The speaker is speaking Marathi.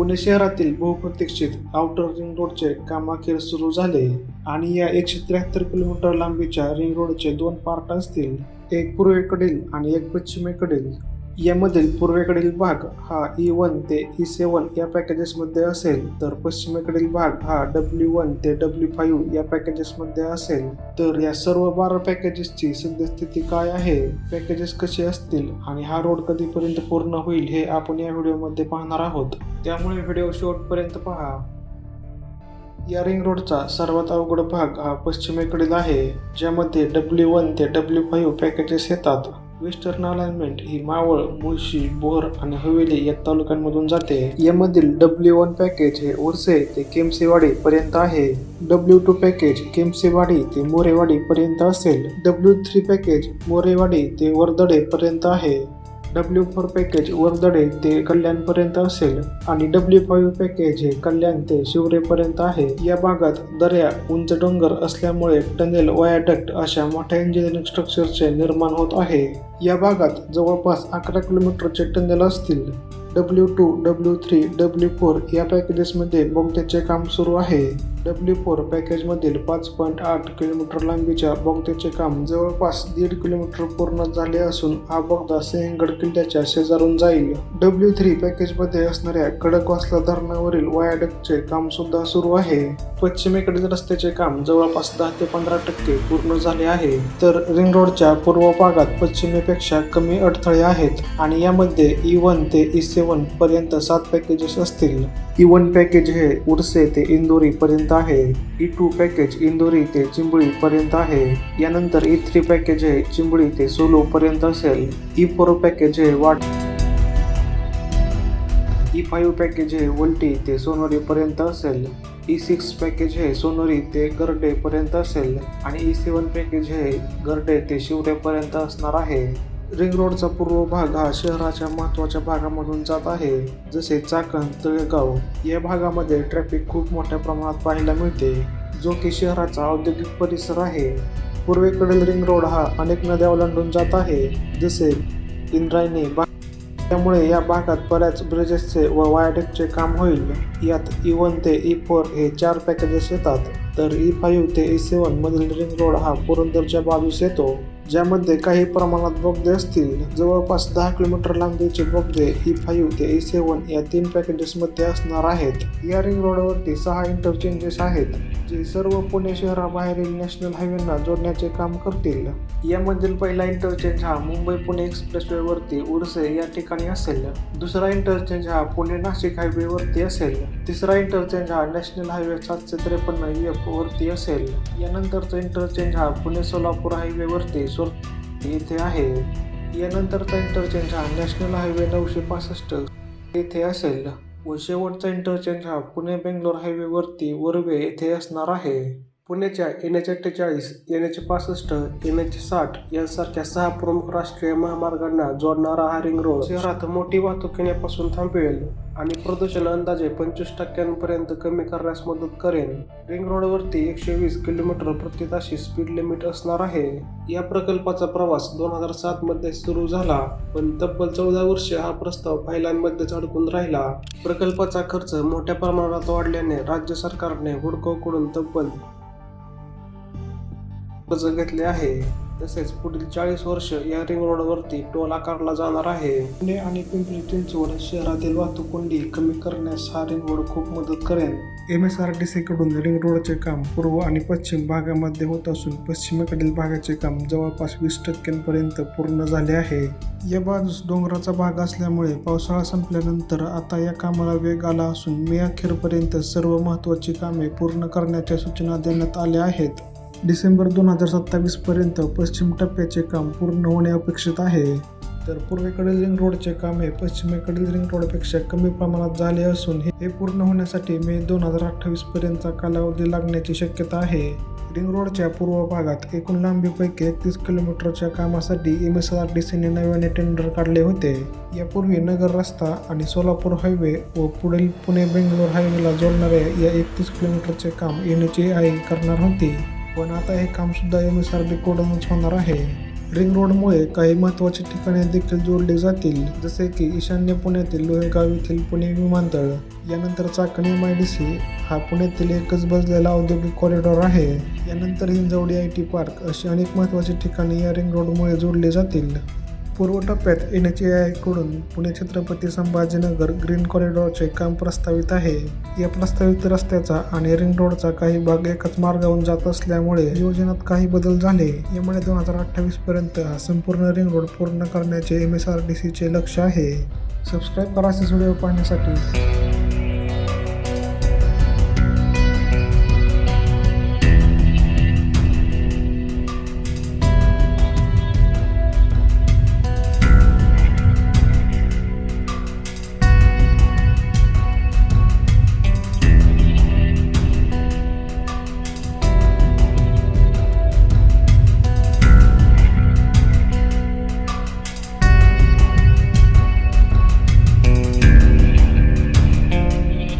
पुणे शहरातील बहुप्रतीक्षित आउटर रिंग रोडचे काम अखेर सुरू झाले आणि या एकशे त्र्याहत्तर किलोमीटर लांबीच्या रिंग रोडचे दोन पार्ट असतील एक पूर्वेकडील आणि एक पश्चिमेकडील. यामधील पूर्वेकडील भाग हा e ई वन ते e ई सेवन या पॅकेजेसमध्ये असेल तर पश्चिमेकडील भाग हा डब्ल्यू वन ते डब्ल्यू फाईव्ह या पॅकेजेसमध्ये असेल. तर या सर्व बारा पॅकेजेसची सद्यस्थिती काय आहे? पॅकेजेस कसे असतील आणि हा रोड कधीपर्यंत पूर्ण होईल हे आपण या व्हिडिओमध्ये पाहणार आहोत. त्यामुळे व्हिडिओ शेवटपर्यंत पहा. या रिंग रोडचा सर्वात अवघड भाग हा पश्चिमेकडील आहे ज्यामध्ये डब्ल्यू वन ते डब्ल्यू फाईव्ह पॅकेजेस येतात. वेस्टर्न अलाइनमेंट ही मावळ मुळशी बोर आणि हवेली या तालुक्यांमधून जाते. यामधील डब्ल्यू वन पॅकेज हे ओरसे ते केमसेवाडी पर्यंत आहे. डब्ल्यू टू पॅकेज केमसेवाडी ते मोरेवाडी पर्यंत असेल. डब्ल्यू थ्री पॅकेज मोरेवाडी ते वर्दडे पर्यंत आहे. डब्ल्यू फोर पॅकेज वर्दडे ते कल्याणपर्यंत असेल आणि डब्ल्यू फाईव्ह पॅकेज हे कल्याण ते शिवरेपर्यंत आहे. या भागात दर्या उंच डोंगर असल्यामुळे टनेल वायाडक्ट अशा मोठ्या इंजिनिअरिंग स्ट्रक्चरचे निर्माण होत आहे. या भागात जवळपास अकरा किलोमीटरचे टनेल असतील. W two W three W four या पॅकेजेसमध्ये बोगद्याचे काम सुरू आहे. डब्ल्यू फोर पॅकेजमधील पाच पॉईंट आठ किलोमीटर लांबीच्या बोगद्याचे काम जवळपास दीड किलोमीटर पूर्ण झाले असून हा बोगदा सिंहगड किल्ल्याच्या शेजारून जाईल. डब्ल्यू थ्री पॅकेजमध्ये असणाऱ्या खडकवासला धरणावरील वायाडकचे काम सुद्धा सुरू आहे. पश्चिमेकडील रस्त्याचे काम जवळपास दहा ते पंधरा टक्के पूर्ण झाले आहे. तर रिंग रोडच्या पूर्व भागात पश्चिमेपेक्षा कमी अडथळे आहेत आणि यामध्ये e ई वन ते e ई सेवन पर्यंत सात पॅकेजेस असतील. ई वन पॅकेज हे उर्से ते इंदोरीपर्यंत आहे. ई टू पॅकेज इंदोरी ते चिंबळीपर्यंत आहे. यानंतर ई थ्री पॅकेज हे चिंबळी ते सोलोपर्यंत असेल. ई फोर पॅकेज हे वाट ई फाईव्ह पॅकेज हे वलटी ते सोनोरीपर्यंत असेल. ई सिक्स पॅकेज हे सोनोरी ते गरडेपर्यंत असेल. आणि ई सेवन पॅकेज हे गरडे ते शिवरेपर्यंत असणार आहे. रिंग रोडचा पूर्व भाग हा शहराच्या महत्त्वाच्या भागामधून जात आहे. जसे चाकण तळेगाव या भागामध्ये ट्रॅफिक खूप मोठ्या प्रमाणात पाहायला मिळते जो की शहराचा औद्योगिक परिसर आहे. पूर्वेकडील रिंग रोड हा अनेक नद्या ओलांडून जात आहे जसे इंद्रायणी बा त्यामुळे या भागात बऱ्याच ब्रिजेसचे व वायडेकचे काम होईल. यात e ई वन ते e ई फोर हे चार पॅकेजेस येतात तर e ई फाईव्ह ते ई सेवन मधील रिंग रोड हा पुरंदरच्या बाजूस येतो. ज्यामध्ये काही प्रमाणात बोगदे असतील. जवळपास दहा किलोमीटर लांबीचे बोगदे e ई फाईव्ह ते e ई सेवन या तीन पॅकेजेसमध्ये असणार आहेत. या रिंग रोडवरती सहा इंटरचेंजेस आहेत जे सर्व पुणे शहराबाहेरील नॅशनल हायवेना जोडण्याचे काम करतील. यामधील पहिला इंटरचेंज हा मुंबई पुणे एक्सप्रेसवेवरती उडसे या ठिकाणी असेल. दुसरा इंटरचेंज हा पुणे नाशिक हायवेवरती असेल. तिसरा इंटरचेंज हा नॅशनल हायवे सातशे त्रेपन्न एफ वरती असेल. यानंतरचा इंटरचेंज हा पुणे सोलापूर हायवेवरती सोर येथे आहे. यानंतरचा इंटरचेंज हा नॅशनल हायवे नऊशे पासष्ट. येथे असेल. व शेवटचा इंटरचेंज हा पुणे बेंगलोर हायवेवरती वरवे येथे असणार आहे. पुण्याच्या एन एच अठ्ठेचाळीस एन एच पासष्ट एन एच साठ यांसारख्या सहा प्रमुख राष्ट्रीय महामार्गांना जोडणारा हा रिंग रोड शहरात मोठी वाहतूक येण्यापासून थांबवेल आणि प्रदूषण अंदाजे पंचवीस टक्क्यांपर्यंत कमी करण्यास मदत करेन रिंग रोडवरती एकशे वीस किलोमीटर प्रति ताशी स्पीड लिमिट असणार आहे. या प्रकल्पाचा प्रवास दोन हजार सात मध्ये सुरू झाला पण तब्बल चौदा वर्ष हा प्रस्ताव फायलांमध्येच अडकून राहिला. प्रकल्पाचा खर्च मोठ्या प्रमाणात वाढल्याने राज्य सरकारने हुडकोकडून तब्बल कर्ज घेतले आहे. तसेच पुढील चाळीस वर्ष या रिंग रोडवरती टोल आकारला जाणार आहे. पुणे आणि पिंपरी चिंचवड शहरातील वाहतूक कोंडी कमी करण्यास हा रिंग रोड खूप मदत करेन एम एस आर टी सीकडून रिंग रोडचे काम पूर्व आणि पश्चिम भागामध्ये होत असून पश्चिमेकडील भागाचे काम जवळपास वीस टक्क्यांपर्यंत पूर्ण झाले आहे. या बाजूस डोंगराचा भाग असल्यामुळे पावसाळा संपल्यानंतर आता या कामाला वेग आला असून मे अखेरपर्यंत सर्व महत्त्वाची कामे पूर्ण करण्याच्या सूचना देण्यात आल्या आहेत. डिसेंबर दोन हजार सत्तावीसपर्यंत पश्चिम टप्प्याचे काम पूर्ण होणे अपेक्षित आहे. तर पूर्वेकडील रिंग रोडचे कामे पश्चिमेकडील रिंग रोडपेक्षा कमी प्रमाणात झाले असून हे पूर्ण होण्यासाठी मे दोन हजार अठ्ठावीसपर्यंतचा कालावधी लागण्याची शक्यता आहे. रिंग रोडच्या पूर्व भागात एकूण लांबीपैकी एकतीस किलोमीटरच्या कामासाठी एम एस आर डी सीने नव्याने टेंडर काढले होते. यापूर्वी नगर रस्ता आणि सोलापूर हायवे व पुढील पुणे बेंगलोर हायवेला जोडणाऱ्या या एकतीस किलोमीटरचे काम एन एच ए आय करणार होती. पण आता हे काम सुद्धा एम एस आर बी कडूनच होणार आहे. रिंग रोडमुळे काही महत्त्वाची ठिकाणे देखील जोडली जातील. जसे की ईशान्य पुण्यातील लोहेगाव येथील पुणे विमानतळ. यानंतर चाकणी एम आय डी सी हा पुण्यातील एकच बसलेला औद्योगिक कॉरिडॉर आहे. यानंतर हिंजवडी आय टी पार्क अशी अनेक महत्त्वाची ठिकाणे या रिंग रोडमुळे जोडली जातील. पूर्व टप्प्यात एन एच ए आयकडून पुणे छत्रपती संभाजीनगर ग्रीन कॉरिडॉरचे काम प्रस्तावित आहे. या प्रस्तावित रस्त्याचा आणि रिंग रोडचा काही भाग एकाच मार्गावरून जात असल्यामुळे योजनेत काही बदल झाले. यामुळे दोन हजार अठ्ठावीस पर्यंत हा संपूर्ण रिंग रोड पूर्ण करण्याचे एम एस आर डी सीचे लक्ष आहे. सबस्क्राईब करा व्हिडिओ पाहण्यासाठी.